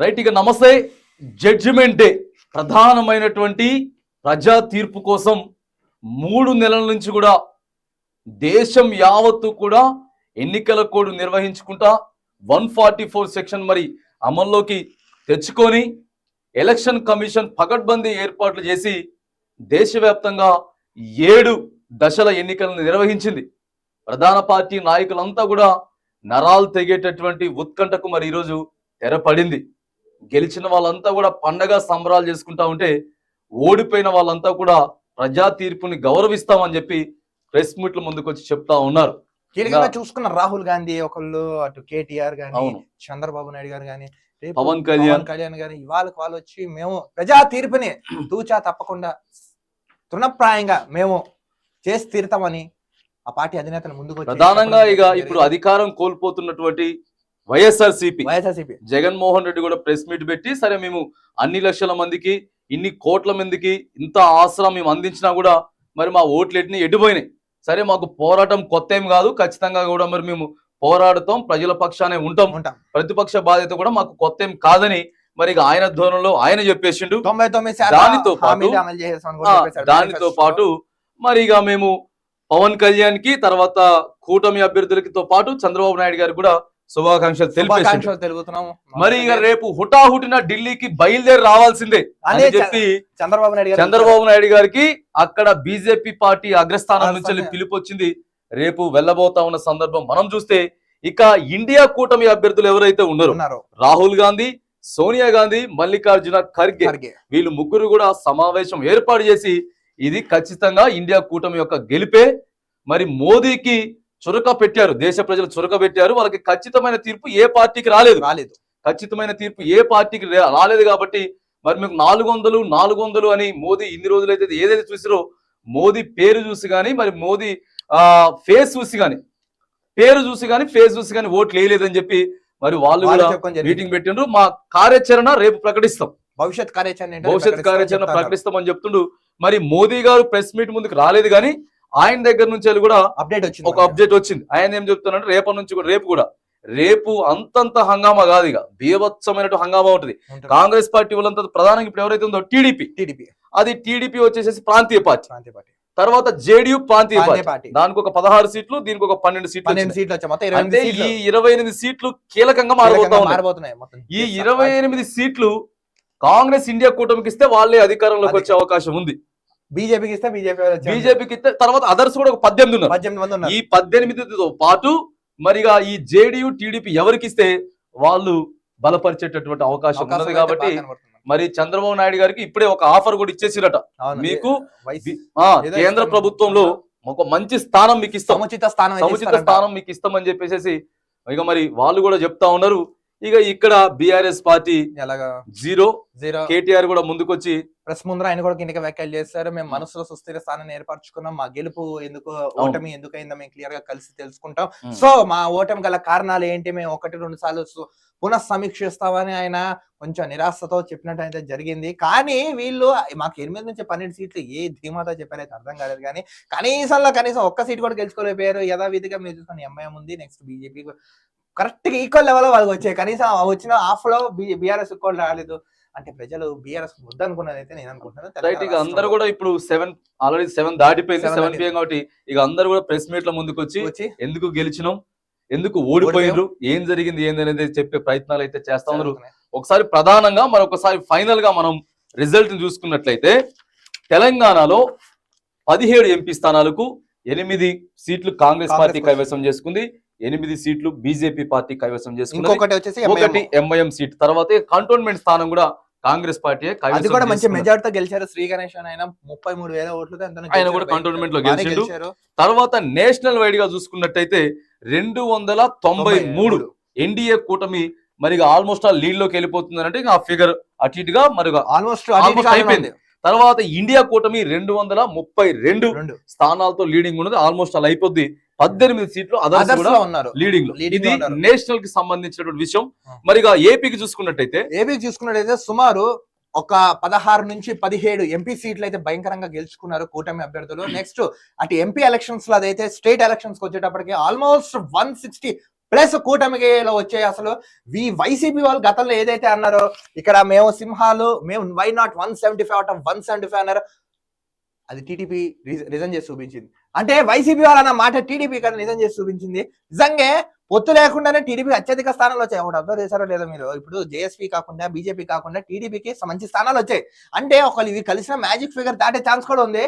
Right ఇక నమస్తే. Judgement day ప్రధానమైనటువంటి ప్రజా తీర్పు కోసం మూడు నెలల నుంచి కూడా దేశం యావత్తు కూడా ఎన్నికల కోడ్ నిర్వహించుకుంటా వన్ ఫార్టీ ఫోర్ సెక్షన్ మరి అమల్లోకి తెచ్చుకొని ఎలక్షన్ కమిషన్ పకడ్బందీ ఏర్పాట్లు చేసి దేశవ్యాప్తంగా ఏడు దశల ఎన్నికలను నిర్వహించింది. ప్రధాన పార్టీ నాయకులంతా కూడా నరాలు తెగేటటువంటి ఉత్కంఠకు మరి ఈరోజు తెరపడింది. గెలిచిన వాళ్ళంతా కూడా పండగ సంబరాలు చేసుకుంటా ఉంటే ఓడిపోయిన వాళ్ళంతా కూడా ప్రజా తీర్పుని గౌరవిస్తామని చెప్పి ప్రెస్ మీట్ల ముందుకు వచ్చి చెప్తా ఉన్నారు కీలకంగా చూసుకున్న రాహుల్ గాంధీ ఒకళ్ళు అటు కేటీఆర్ గాని చంద్రబాబు నాయుడు గారు గాని పవన్ కళ్యాణ్. కళ్యాణ్ గాని ఇవాళ వాళ్ళు వచ్చి మేము ప్రజా తీర్పుని తూచా తప్పకుండా తృణప్రాయంగా మేము చేసి తీరుతామని ఆ పార్టీ అధినేతలు ముందుకు ప్రధానంగా ఇక. ఇప్పుడు అధికారం కోల్పోతున్నటువంటి వైఎస్ఆర్ సిపి వైఎస్ఆర్సీపీ. జగన్మోహన్ రెడ్డి కూడా ప్రెస్ మీట్ పెట్టి సరే మేము అన్ని లక్షల మందికి ఇన్ని కోట్ల మందికి ఇంత ఆసరా మేము అందించినా కూడా మరి మా ఓట్లెట్ని ఎడిపోయినాయి. సరే మాకు పోరాటం కొత్త ఏం కాదు. ఖచ్చితంగా కూడా మరి మేము పోరాడతాం ప్రజల పక్షానే ఉంటాం. ప్రతిపక్ష బాధ్యత కూడా మాకు కొత్త ఏం కాదని మరి ఆయన ధోరణిలో ఆయన చెప్పేసిండు. దానితో పాటు-. దానితో. పాటు మరి ఇక మేము పవన్ కళ్యాణ్కి తర్వాత కూటమి అభ్యర్థులకి పాటు చంద్రబాబు నాయుడు గారు కూడా శుభాకాంక్షలు తెలుపుతున్నాము. మరి ఇక రేపు హుటాహుటిన ఢిల్లీకి బయలుదేరి రావాల్సిందే అని చెప్పి చంద్రబాబు నాయుడు చంద్రబాబు నాయుడు గారికి అక్కడ బీజేపీ పార్టీ అగ్రస్థానం నుంచి. పిలుపు వచ్చింది రేపు వెళ్ళబోతా ఉన్న సందర్భం మనం చూస్తే ఇక ఇండియా కూటమి అభ్యర్థులు ఎవరైతే ఉన్నారో రాహుల్ గాంధీ సోనియా గాంధీ మల్లికార్జున ఖర్గే. వీళ్ళు ముగ్గురు కూడా సమావేశం ఏర్పాటు చేసి ఇది ఖచ్చితంగా ఇండియా కూటమి యొక్క గెలిపే. మరి మోదీకి చురక పెట్టారు. దేశ ప్రజలు చురక పెట్టారు. వాళ్ళకి ఖచ్చితమైన తీర్పు ఏ పార్టీకి రాలేదు. రాలేదు. ఖచ్చితమైన తీర్పు ఏ పార్టీకి రాలేదు కాబట్టి మరి మీకు నాలుగు వందలు నాలుగు వందలు అని మోదీ ఇన్ని రోజులైతే ఏదైతే చూసిరో మోదీ పేరు చూసి కానీ మరి మోదీ ఆ ఫేస్ చూసి కానీ పేరు చూసి కానీ ఫేస్ చూసి కానీ ఓట్లు వేయలేదని చెప్పి మరి వాళ్ళు కూడా. మీటింగ్ పెట్టిండ్రు. మా కార్యాచరణ రేపు ప్రకటిస్తాం. భవిష్యత్ కార్యాచరణ భవిష్యత్ కార్యాచరణ చెప్తున్నారు. ప్రకటిస్తామని చెప్తుండు. మరి మోదీ గారు ప్రెస్ మీట్ ముందుకు రాలేదు కానీ ఆయన దగ్గర నుంచి వెళ్ళి కూడా అప్డేట్ వచ్చింది ఒక అప్డేట్ వచ్చింది. ఆయన ఏం చెప్తున్నారంటే రేపటి నుంచి కూడా రేపు కూడా రేపు అంతంత హంగామా కాదు ఇక. బీభత్సమైనట్టు హంగామా ఉంటుంది. కాంగ్రెస్ పార్టీ వాళ్ళంతా ప్రధానంగా ఇప్పుడు ఎవరైతే ఉందో టీడీపీ. టీడీపీ. అది టీడీపీ వచ్చేసేసి ప్రాంతీయ పార్టీ. ప్రాంతీయ పార్టీ. తర్వాత జేడీయూ ప్రాంతీయ పార్టీ. దానికి ఒక పదహారు సీట్లు దీనికి ఒక పన్నెండు సీట్లు. సీట్లు అంటే ఈ ఇరవై ఎనిమిది సీట్లు కీలకంగా మారబోతున్నాయి ఈ ఇరవై ఎనిమిది సీట్లు కాంగ్రెస్ ఇండియా కూటమికి ఇస్తే వాళ్ళే అధికారంలోకి వచ్చే అవకాశం ఉంది. బీజేపీకి ఇస్తే బీజేపీ బీజేపీకి ఇస్తే తర్వాత అదర్స్ కూడా ఒక పద్దెనిమిది ఉన్నారు పద్దెనిమిది మంది ఉన్నారు ఈ పద్దెనిమిదితో పాటు మరిగా ఈ జేడీయూ టీడీపీ ఎవరికి ఇస్తే వాళ్ళు బలపరిచేటటువంటి అవకాశం ఉన్నది కాబట్టి. మరి చంద్రబాబు నాయుడు గారికి ఇప్పుడే ఒక ఆఫర్ కూడా ఇచ్చేసిరట. మీకు కేంద్ర. ప్రభుత్వంలో ఒక మంచి స్థానం మీకు ఇస్తాం సముచిత స్థానం సముచిత. స్థానం మీకు ఇస్తామని చెప్పేసి ఇక మరి వాళ్ళు కూడా చెప్తా ఉన్నారు ఇక ఇక్కడ బీఆర్ఎస్ పార్టీ ఎలాగా? జీరో జీరో కేటీఆర్ కూడా ముందుకొచ్చి ప్రెస్ ముందర ఆయన కూడా కిందకి వ్యాఖ్యలు చేస్తారు మేము మనసులో సుస్థిర స్థానాన్ని ఏర్పరచుకున్నాం. మా గెలుపు ఎందుకు ఓటమి ఎందుకు అయిందో మేము క్లియర్గా కలిసి తెలుసుకుంటాం. సో మా ఓటమి గల కారణాలు ఏంటి? మేము ఒకటి రెండు సార్లు పునః సమీక్షిస్తామని ఆయన కొంచెం నిరాశతో చెప్పినట్టు అయితే జరిగింది. కానీ వీళ్ళు మాకు ఎనిమిది నుంచి పన్నెండు సీట్లు ఏ ధీమాతో చెప్పారైతే అర్థం కాలేదు కానీ కనీసంలో కనీసం ఒక్క సీట్ కూడా గెలుచుకోలేకపోయారు. యథావిధిగా మీరు చూసుకుని ఎంఐఎం ఉంది. నెక్స్ట్ బీజేపీ కరెక్ట్గా ఈక్వల్ లెవెల్ వాళ్ళకి వచ్చాయి. కనీసం వచ్చిన హాఫ్లో బీఆర్ఎస్ కూడా రాలేదు. అంటే ప్రజలు బీఆర్ఎస్ వద్దనుకున్నది అయితే నేను అనుకుంటున్నాను. రైట్ ఇక అందరూ కూడా ఇప్పుడు సెవెన్ ఆల్రెడీ సెవెన్ దాటిపోయింది. సెవెన్ పిఎం కాబట్టి ఇక అందరూ కూడా ప్రెస్ మీట్ల ముందుకు వచ్చి ఎందుకు గెలిచినాం? ఎందుకు ఓడిపోయినరు ఏం జరిగింది? ఏందనేది చెప్పే ప్రయత్నాలు అయితే చేస్తా ఉన్నారు. ఒకసారి ప్రధానంగా మరొకసారి ఫైనల్గా మనం రిజల్ట్ చూసుకున్నట్లయితే తెలంగాణలో పదిహేడు ఎంపీ స్థానాలకు ఎనిమిది సీట్లు కాంగ్రెస్ పార్టీ. కైవసం చేసుకుంది. ఎనిమిది సీట్లు బీజేపీ పార్టీ కైవసం చేసుకుంది ఇంకొకటి వచ్చేసి ఒకటి. ఎంఐఎం సీట్ తర్వాత కంటోన్మెంట్ స్థానం కూడా కాంగ్రెస్ పార్టీ అది కూడా మంచి మెజార్టీతో గెలిచారు శ్రీ గణేష్ ఆయన ముప్పై మూడు వేల ఓట్లతో ఆయన. కూడా cantonment లో. గెలిచారు. తర్వాత నేషనల్ వైడ్గా చూసుకున్నట్టయితే రెండు వందల తొంభై మూడు ఎన్డీఏ కూటమి మరి ఆల్మోస్ట్ ఆ లీడ్లోకి వెళ్ళిపోతుంది అంటే ఆ ఫిగర్ అటు ఇటుగా మరి ఆల్మోస్ట్ Almost అయిపోయింది. తర్వాత ఇండియా కూటమి రెండు వందల ముప్పై రెండు స్థానాలతో లీడింగ్ ఉన్నది ఆల్మోస్ట్ అలా అయిపోద్ది పద్దెనిమిది సీట్లు అదర్స్ కూడా ఉన్నారు. లీడింగ్లో. ఇది. నేషనల్కి సంబంధించినటువంటి విషయం. ఆ. మరిగా ఏపీకి చూసుకున్నట్టయితే ఏపీకి చూసుకున్నట్టయితే సుమారు ఒక పదహారు నుంచి పదిహేడు ఎంపీ సీట్లు అయితే భయంకరంగా గెలుచుకున్నారు కూటమి అభ్యర్థులు. నెక్స్ట్ అటు ఎంపీ ఎలక్షన్స్లో అదైతే స్టేట్ ఎలక్షన్స్ వచ్చేటప్పటికి ఆల్మోస్ట్ వన్ సిక్స్టీ ప్లస్ కూటమిలో వచ్చే అసలు. ఈ వైసీపీ వాళ్ళు గతంలో ఏదైతే అన్నారో ఇక్కడ మేము సింహాలు మేము why not one seventy five out of one seventy five అన్నారు అది టీడీపీ రిజన్ చేసి చూపించింది. అంటే వైసీపీ వాళ్ళు అన్న మాట టీడీపీ ఇక్కడ నిజం చేసి చూపించింది. నిజంగా పొత్తు లేకుండానే టీడీపీ అత్యధిక స్థానాలు వచ్చాయి. ఒకటి అబ్జర్వ్ చేశారో లేదో మీరు. ఇప్పుడు జేఎస్పీ కాకుండా బీజేపీ కాకుండా టీడీపీకి మంచి స్థానాలు వచ్చాయి. అంటే ఒకళ్ళు ఇవి కలిసిన మ్యాజిక్ ఫిగర్ దాటే ఛాన్స్ కూడా ఉంది.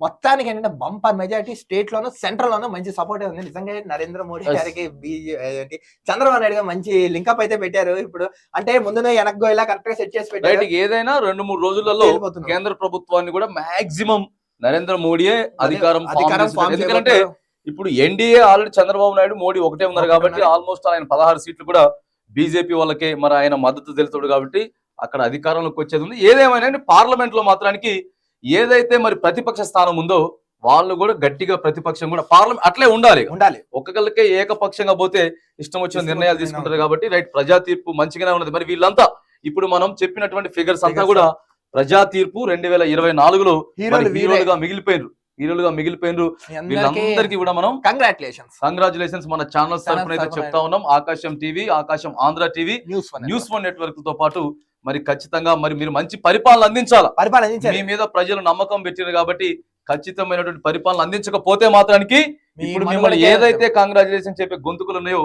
మొత్తానికి ఏంటంటే బంపర్ మెజారిటీ స్టేట్ లోను సెంట్రల్ లోను మంచి సపోర్ట్ ఉంది. నిజంగా నరేంద్ర మోడీ. గారికి బీజే ఏంటి చంద్రబాబు నాయుడు గారు మంచి లింకప్ అయితే పెట్టారు. ఇప్పుడు అంటే ముందునే వెనక్కి ఇలా కరెక్ట్గా సెట్ చేసి పెట్టారు. ఏదైనా రెండు మూడు రోజులలో. కేంద్ర ప్రభుత్వాన్ని కూడా మాక్సిమం నరేంద్ర మోడీయే అధికారం. ఎందుకంటే ఇప్పుడు ఎన్డీఏ ఆల్రెడీ చంద్రబాబు నాయుడు మోడీ ఒకటే ఉన్నారు కాబట్టి. ఆల్మోస్ట్ ఆయన పదహారు సీట్లు కూడా బీజేపీ వాళ్ళకే మరి ఆయన మద్దతు తెలుతాడు కాబట్టి అక్కడ అధికారంలోకి వచ్చేది ఉంది ఏదేమైనా పార్లమెంట్లో మాత్రానికి ఏదైతే మరి ప్రతిపక్ష స్థానం ఉందో వాళ్ళు కూడా గట్టిగా ప్రతిపక్షం కూడా పార్లమెంట్ అట్లే ఉండాలి ఉండాలి ఒక్కొక్కరికే ఏకపక్షంగా పోతే ఇష్టం వచ్చిన నిర్ణయాలు తీసుకుంటారు కాబట్టి రైట్ ప్రజా తీర్పు మంచిగానే ఉన్నది మరి వీళ్ళంతా ఇప్పుడు మనం చెప్పినటువంటి ఫిగర్స్ అంతా. కూడా ప్రజా తీర్పు రెండు వేల ఇరవై నాలుగులో హీరోలుగా మిగిలిపోయినరు హీరోలుగా మిగిలిపోయినరు వీళ్ళందరికీ కూడా మనం కంగ్రాచులేషన్స్ కంగ్రాచులేషన్స్ మన ఛానల్ తరఫున అయితే చెప్తా ఉన్నాం. Aakasam TV Aakasam Andhra TV news one నెట్వర్క్తో పాటు మరి ఖచ్చితంగా మరి మీరు మంచి పరిపాలన అందించాలా? పరిపాలన మీ మీద ప్రజలు నమ్మకం పెట్టారు కాబట్టి ఖచ్చితమైనటువంటి పరిపాలన అందించకపోతే మాత్రానికి ఇప్పుడు మిమ్మల్ని ఏదైతే కంగ్రాచులేషన్ చెప్పే గొంతుకులు ఉన్నాయో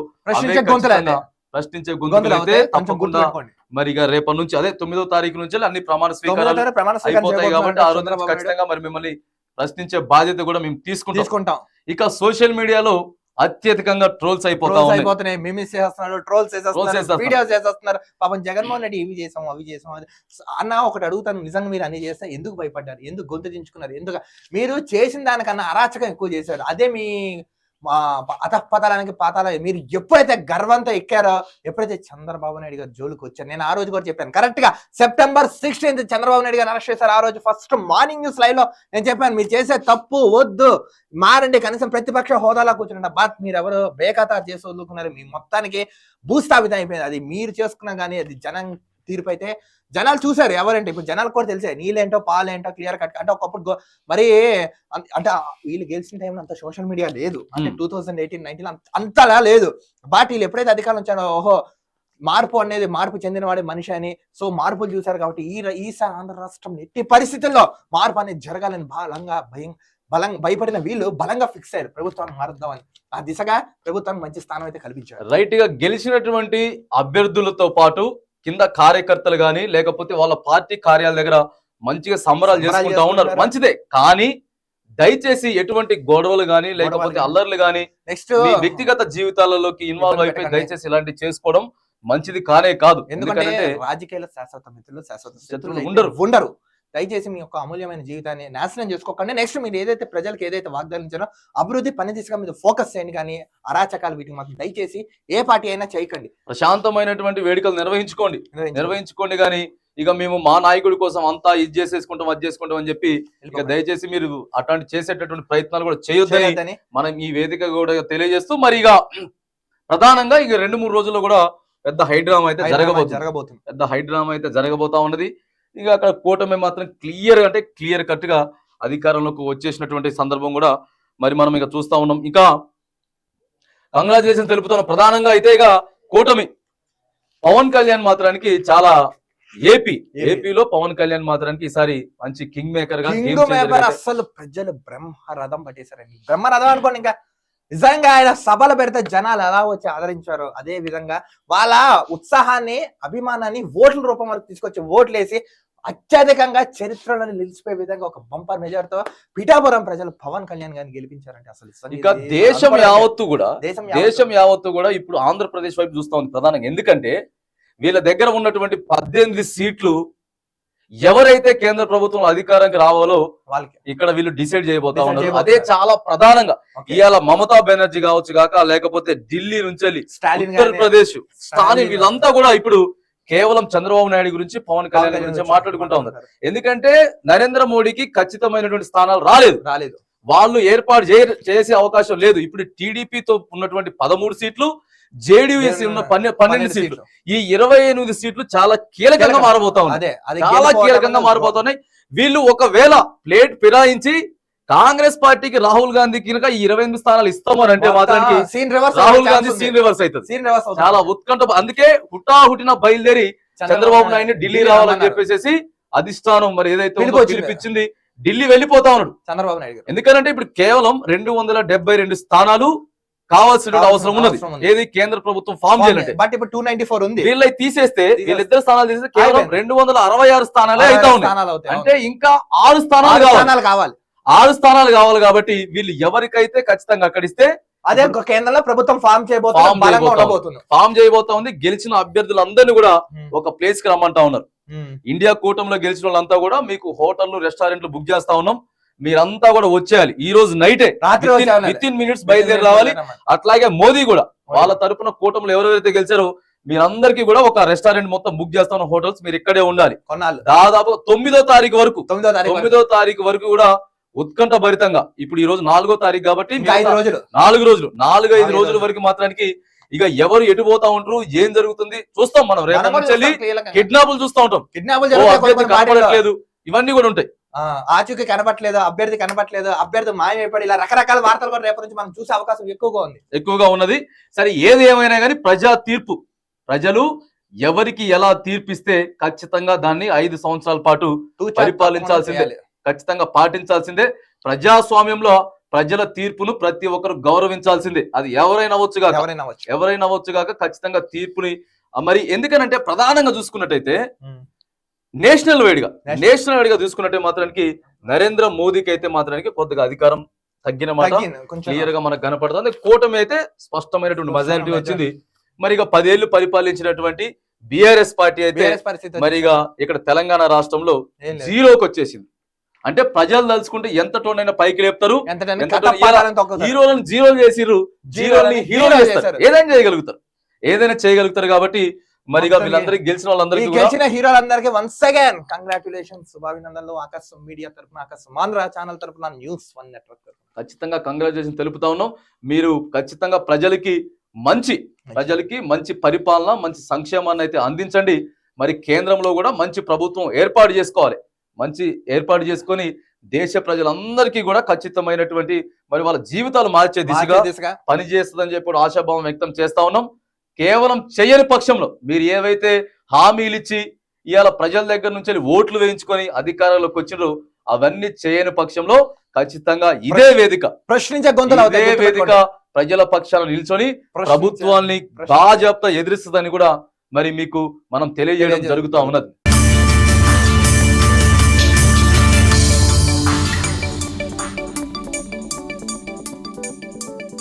ప్రశ్నించే గొంతులు అయితే తప్పకుండా. మరి ఇక రేపటి నుంచి అదే తొమ్మిదో తారీఖు నుంచి అన్ని ప్రమాణ స్వీకారాలు అయిపోతాయి కాబట్టి ఆ ఖచ్చితంగా మరి మిమ్మల్ని ప్రశ్నించే బాధ్యత కూడా మేము తీసుకుంటాం. ఇక సోషల్ మీడియాలో అత్యధికంగా ట్రోల్స్ అయిపోతా ట్రోల్స్ ఉన్నాయి. అయిపోతున్నాయి. మిమిస్ చేస్తున్నారు ట్రోల్స్ చేసేస్తున్నారు చేసేస్తున్నారు. వీడియోస్ చేసేస్తున్నారు. పాపం జగన్మోహన్ రెడ్డి ఇవి చేసాం అవి చేసాం అది అన్న ఒకటి అడుగుతాను. నిజంగా మీరు అన్ని చేస్తే ఎందుకు భయపడ్డారు? ఎందుకు గొంతు దించుకున్నారు? ఎందుకు మీరు చేసిన దానికన్నా అరాచకం ఎక్కువ చేశారు. అదే మా అతపతలానికి పాతాల మీరు ఎప్పుడైతే గర్వంతో ఎక్కారో ఎప్పుడైతే చంద్రబాబు నాయుడు గారు జోలికి వచ్చారు నేను ఆ రోజు కూడా చెప్పాను. కరెక్ట్గా సెప్టెంబర్ సిక్స్టీన్త్ చంద్రబాబు నాయుడు గారు అరెస్ట్ చేశారు. ఆ రోజు ఫస్ట్ మార్నింగ్ న్యూస్ లైవ్లో నేను చెప్పాను మీరు చేసే తప్పు వద్దు. మారండి కనీసం ప్రతిపక్ష హోదాలో కూర్చుంటే బట్ మీరు ఎవరు బేఖాతారు చేసి వదులుకున్నారు. మీ మొత్తానికి భూస్థాపితం అయిపోయింది. అది మీరు చేసుకున్నా కానీ అది జనం తీర్పు అయితే జనాలు చూసారు ఎవరంటే ఇప్పుడు జనాలు కూడా తెలిసే నీళ్ళేంటో పాలేంటో క్లియర్ కట్ అంటే ఒకప్పుడు మరి అంటే వీళ్ళు గెలిచిన టైంలో అంత సోషల్ మీడియా లేదు. అంటే. టూ థౌసండ్ ఎయిటీన్ నైన్టీన్ అంతలా లేదు. బట్ వీళ్ళు ఎప్పుడైతే అధికారం వచ్చారో ఓహో మార్పు అనేది మార్పు చెందినవాడే మనిషి అని సో మార్పులు చూశారు కాబట్టి ఈ ఈసారి ఆంధ్ర రాష్ట్రం ఎట్టి పరిస్థితుల్లో మార్పు అనేది జరగాలని బలంగా భయం బలం భయపడిన వీళ్ళు బలంగా ఫిక్స్ అయ్యారు. ప్రభుత్వాన్ని మారుద్దామని. ఆ దిశగా ప్రభుత్వానికి మంచి స్థానం అయితే కల్పించారు. రైట్గా గెలిచినటువంటి అభ్యర్థులతో పాటు కింద కార్యకర్తలు గాని లేకపోతే వాళ్ళ పార్టీ కార్యాలయ దగ్గర మంచిగా సంబరాలు చేసుకుంటా ఉన్నారు. మంచిదే కానీ దయచేసి ఎటువంటి గొడవలు గాని లేకపోతే. అల్లర్లు గాని నెక్స్ట్ వ్యక్తిగత జీవితాలలోకి ఇన్వాల్వ్ అయిపోయి. దయచేసి ఇలాంటి చేసుకోవడం మంచిది కానే కాదు ఎందుకంటే రాజకీయాల శాశ్వత మిత్రులు శాశ్వత శత్రువులు ఉండరు. ఉండరు దయచేసి మీ యొక్క అమూల్యమైన జీవితాన్ని నాశనం చేసుకోకండి. నెక్స్ట్ మీరు ఏదైతే ప్రజలకు ఏదైతే వాగ్దానం ఇచ్చారో అభివృద్ధి పని దిశగా మీరు ఫోకస్ చేయండి కానీ అరాచకాలు వీటికి మాత్రం దయచేసి ఏ పార్టీ అయినా చేయకండి. ప్రశాంతమైనటువంటి వేడుకలు నిర్వహించుకోండి. నిర్వహించుకోండి. కానీ ఇక మేము మా నాయకుడి కోసం అంతా ఇది చేసేసుకుంటాం అది చేసుకుంటాం అని చెప్పి ఇక దయచేసి మీరు అట్లాంటి చేసేటటువంటి ప్రయత్నాలు కూడా చేయొద్దని మనం ఈ వేదిక కూడా తెలియజేస్తూ మరి ఇక ప్రధానంగా ఇక రెండు మూడు రోజుల్లో కూడా పెద్ద హైడ్రామా అయితే జరగబోతుంది. పెద్ద హైడ్రామా అయితే జరగబోతా ఉన్నది. ఇక అక్కడ కూటమి మాత్రం క్లియర్ అంటే క్లియర్ కట్గా అధికారంలోకి వచ్చేసినటువంటి సందర్భం కూడా మరి మనం ఇక చూస్తా ఉన్నాం. ఇంకా కంగ్రాచులేషన్ తెలుపుతున్న ప్రధానంగా అయితే ఇక కూటమి. పవన్ కళ్యాణ్ మాత్రానికి చాలా ఏపీ ఏపీ. ఏపీలో పవన్ కళ్యాణ్ మాత్రానికి ఈసారి మంచి కింగ్ మేకర్గా అస్సలు ప్రజలు బ్రహ్మరథం పట్టేశారండి. బ్రహ్మరథం అనుకోండి ఇంకా నిజంగా ఆయన సభలు పెడితే జనాలు ఎలా వచ్చి ఆదరించారో అదే విధంగా వాళ్ళ ఉత్సాహాన్ని అభిమానాన్ని ఓట్ల రూపం వరకు తీసుకొచ్చి ఓట్లు వేసి అత్యధికంగా చరిత్రలో నిలిచిపోయే విధంగా ఒక బంపర్ మెజార్తో పిఠాపురం ప్రజలు పవన్ కళ్యాణ్ గారిని గెలిపించారంటే అసలు ఇక దేశం. యావత్తు కూడా దేశం యావత్తు కూడా ఇప్పుడు ఆంధ్రప్రదేశ్ వైపు చూస్తా ఉంది ప్రధానంగా ఎందుకంటే వీళ్ళ దగ్గర ఉన్నటువంటి పద్దెనిమిది సీట్లు ఎవరైతే కేంద్ర ప్రభుత్వం అధికారానికి రావాలో వాళ్ళకి ఇక్కడ వీళ్ళు డిసైడ్ చేయబోతా ఉన్నారు. అదే చాలా ప్రధానంగా. ఇవాళ మమతా బెనర్జీ కావచ్చు కాక లేకపోతే ఢిల్లీ నుంచి వెళ్ళి స్టాలిన్ ఉత్తరప్రదేశ్ స్టాలిన్ వీళ్ళంతా కూడా ఇప్పుడు కేవలం చంద్రబాబు నాయుడు గురించి పవన్ కళ్యాణ్ గురించి మాట్లాడుకుంటా ఉన్నారు. ఎందుకంటే నరేంద్ర మోడీకి ఖచ్చితమైనటువంటి స్థానాలు రాలేదు. రాలేదు. వాళ్ళు ఏర్పాటు చేసే అవకాశం లేదు. ఇప్పుడు టీడీపీతో ఉన్నటువంటి పదమూడు సీట్లు జేడీఎస్ ఉన్న పన్నె- పన్నెండు సీట్లు. ఈ ఇరవై ఎనిమిది సీట్లు చాలా కీలకంగా కీలకం. మారబోతా ఉన్నాయి. చాలా కీలకంగా అనేది మారిపోతున్నాయి వీళ్ళు ఒకవేళ ప్లేట్ ఫిరాయించి కాంగ్రెస్ పార్టీకి రాహుల్ గాంధీ కనుక ఈ ఇరవై ఎనిమిది స్థానాలు ఇస్తామని అంటే మాత్రానికి scene reverse Rahul Gandhi scene reverse అవుతుంది. సీన్ రివర్స్ చాలా ఉత్కంఠ అందుకే హుటా హుటిన బయలుదేరి చంద్రబాబు నాయుడు ఢిల్లీ రావాలని చెప్పేసి అధిష్టానం మరి ఏదైతే. పిలిపించింది. ఢిల్లీ వెళ్ళిపోతా ఉన్నాడు. చంద్రబాబు నాయుడు ఎందుకంటే ఇప్పుడు కేవలం రెండు వందల డెబ్బై రెండు స్థానాలు కావాల్సిన అవసరం ఉన్నది. ఏది కేంద్ర ప్రభుత్వం ఫామ్ చేయాలంటే బట్ ఇప్పుడు టూ నైన్టీ ఫోర్ ఉంది. వీళ్ళకి తీసేస్తే వీళ్ళిద్దరు స్థానాలు తీసేస్తే కేవలం. రెండు వందల అరవై ఆరు స్థానాలే అవుతా ఉన్నాయి. అంటే ఇంకా ఆరు స్థానాలు కావాలి. ఆరు స్థానాలు కావాలి కాబట్టి వీళ్ళు ఎవరికైతే ఖచ్చితంగా అక్కడిస్తే అదే ఒక కేంద్రంలో ప్రభుత్వం ఫామ్ చేయబోతుంది ఫామ్ చేయబోతా ఉంది. గెలిచిన అభ్యర్థులందరినీ కూడా ఒక ప్లేస్కి రమ్మంటా ఉన్నారు. ఇండియా కూటమిలో గెలిచిన వాళ్ళంతా కూడా మీకు హోటళ్ళు రెస్టారెంట్లు బుక్ చేస్తా ఉన్నాం. మీరంతా కూడా వచ్చేయాలి. ఈ రోజు నైటే. విత్ ఇన్ మినిట్స్ బయలుదేరి రావాలి. అట్లాగే మోదీ కూడా వాళ్ళ తరపున కూటమిలో ఎవరెవరైతే గెలిచారో మీరందరికీ కూడా ఒక రెస్టారెంట్ మొత్తం బుక్ చేస్తాను హోటల్స్ మీరు ఇక్కడే ఉండాలి. దాదాపు తొమ్మిదో తారీఖు వరకు. తొమ్మిదో తారీఖు వరకు కూడా ఉత్కంఠ భరితంగా ఇప్పుడు ఈ రోజు నాలుగో తారీఖు కాబట్టి ఐదు రోజులు. నాలుగు రోజులు. నాలుగు ఐదు రోజుల. వరకు మాత్రానికి ఇక ఎవరు ఎటు పోతా ఉంటారు ఏం జరుగుతుంది చూస్తాం మనం రేపు. కిడ్నాపులు చూస్తా ఉంటాం. కనపడట్లేదు. ఇవన్నీ కూడా ఉంటాయి. ఆచూకీ కనపట్లేదు అభ్యర్థి కనపట్లేదు అభ్యర్థి మాయమైపడి ఇలా రకరకాల వార్తలు కూడా రేపటి నుంచి మనం చూసే అవకాశం ఎక్కువగా ఉంది. ఎక్కువగా ఉన్నది. సరే ఏది ఏమైనా కానీ ప్రజా తీర్పు. ప్రజలు ఎవరికి ఎలా తీర్పిస్తే ఖచ్చితంగా దాన్ని ఐదు సంవత్సరాల పాటు పరిపాలించాల్సిందే. ఖచ్చితంగా పాటించాల్సిందే. ప్రజాస్వామ్యంలో ప్రజల తీర్పును ప్రతి ఒక్కరు గౌరవించాల్సిందే. అది ఎవరైనా కాక ఎవరైనా వచ్చు ఎవరైనా అవ్వచ్చు కాక ఖచ్చితంగా తీర్పుని మరి ఎందుకనంటే ప్రధానంగా చూసుకున్నట్టయితే. నేషనల్ వైడ్గా National- నేషనల్ వైడ్గా చూసుకున్నట్టే మాత్రానికి నరేంద్ర మోదీకి అయితే మాత్రానికి కొద్దిగా అధికారం తగ్గిన మాట. క్లియర్గా మనకు కనపడుతుంది. కూటమి అయితే స్పష్టమైనటువంటి మెజారిటీ వచ్చింది. మరి ఇక పదేళ్ళు పరిపాలించినటువంటి బిఆర్ఎస్ పార్టీ అయితే BRS పరిస్థితి మరి ఇక ఇక్కడ తెలంగాణ రాష్ట్రంలో. జీరోకి వచ్చేసింది అంటే ప్రజలు తలుచుకుంటే ఎంత టోనైనా పైకి లేపుతారు. హీరోలను జీరోలు చేసిర్రు చేస్తారు. చేశారు. ఏదైనా చేయగలుగుతారు. ఏదైనా చేయగలుగుతారు కాబట్టి మరి వీళ్ళందరికీ గెలిచిన వాళ్ళందరికీ గెలిచిన హీరోలందరికీ వన్స్ అగైన్ కంగ్రాచులేషన్స్ శుభాభినందనలు. ఆకాశం మీడియా తరపున ఆకాశం ఆంధ్ర ఛానల్ తరపున న్యూస్ వన్ నెట్వర్క్ తరపున. ఖచ్చితంగా కంగ్రాచులేషన్ తెలుపుతా ఉన్నాం. మీరు ఖచ్చితంగా ప్రజలకి మంచి. ప్రజలకి మంచి పరిపాలన మంచి సంక్షేమాన్ని అయితే అందించండి. మరి కేంద్రంలో కూడా మంచి ప్రభుత్వం ఏర్పాటు చేసుకోవాలి. మంచి ఏర్పాటు చేసుకొని దేశ ప్రజలందరికీ కూడా ఖచ్చితమైనటువంటి మరి వాళ్ళ జీవితాలు మార్చే దిశగా మార్చే దిశగా పని చేస్తుందని చెప్పి ఆశాభావం వ్యక్తం చేస్తా ఉన్నాం. కేవలం చేయని పక్షంలో మీరు ఏవైతే హామీలు ఇచ్చి ఇవాళ ప్రజల దగ్గర నుంచి ఓట్లు వేయించుకొని అధికారంలోకి వచ్చినారో అవన్నీ చేయని పక్షంలో ఖచ్చితంగా ఇదే వేదిక. ప్రశ్నించే గొంతులు ఇదే వేదిక. ప్రజల పక్షాన నిల్చొని ప్రభుత్వాన్ని బాజాప్తా ఎదిరిస్తుందని కూడా మరి మీకు మనం తెలియజేయడం జరుగుతా ఉన్నది.